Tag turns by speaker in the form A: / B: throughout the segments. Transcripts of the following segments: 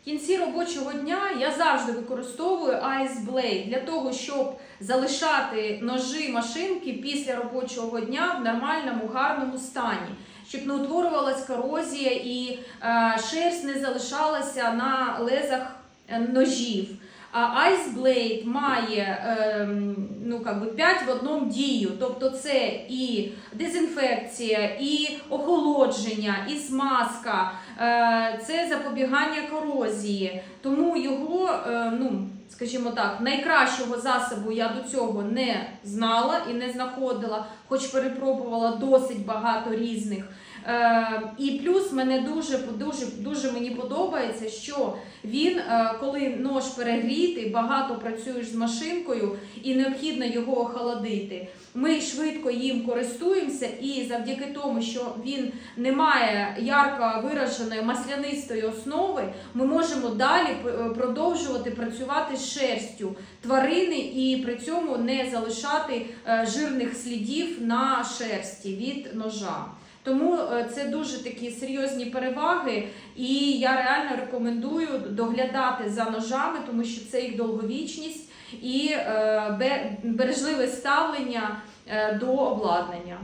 A: В кінці робочого дня я завжди використовую Ice Blade для того, щоб залишати ножі машинки після робочого дня в нормальному гарному стані, щоб не утворювалась корозія і е, шерсть не залишалася на лезах е, ножів. А Ice Blade має ем, ну, как би, 5 в одному дію. Тобто це і дезінфекція, і охолодження, і смазка, е, це запобігання корозії. Тому його, е, ну, скажімо так, найкращого засобу я до цього не знала і не знаходила, хоч перепробувала досить багато різних. Е, і плюс мене дуже дуже дуже мені подобається, що він, е, коли нож перегрітий, багато працюєш з машинкою і необхідно його охолодити. Ми швидко їм користуємося, і завдяки тому, що він не має ярко вираженої маслянистої основи, ми можемо далі е, продовжувати працювати з шерстю тварини і при цьому не залишати жирних слідів на шерсті від ножа. Тому е, це дуже такі серйозні переваги, і я реально рекомендую доглядати за ножами, тому що це їх довговічність і е, бережливе ставлення е, до обладнання.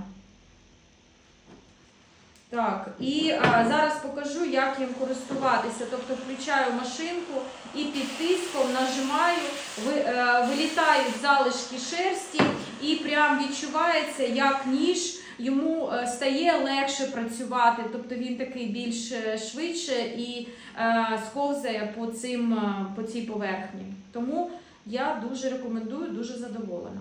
A: Так, і е, зараз покажу, як їм користуватися. Тобто включаю машинку і під тиском нажимаю, ви, е, вилітають залишки шерсті, і прям відчувається, як ніж йому стає легше працювати, тобто він такий більш е, швидше і е, сковзає по, цим, е, по цій поверхні. Тому я дуже рекомендую, дуже задоволена.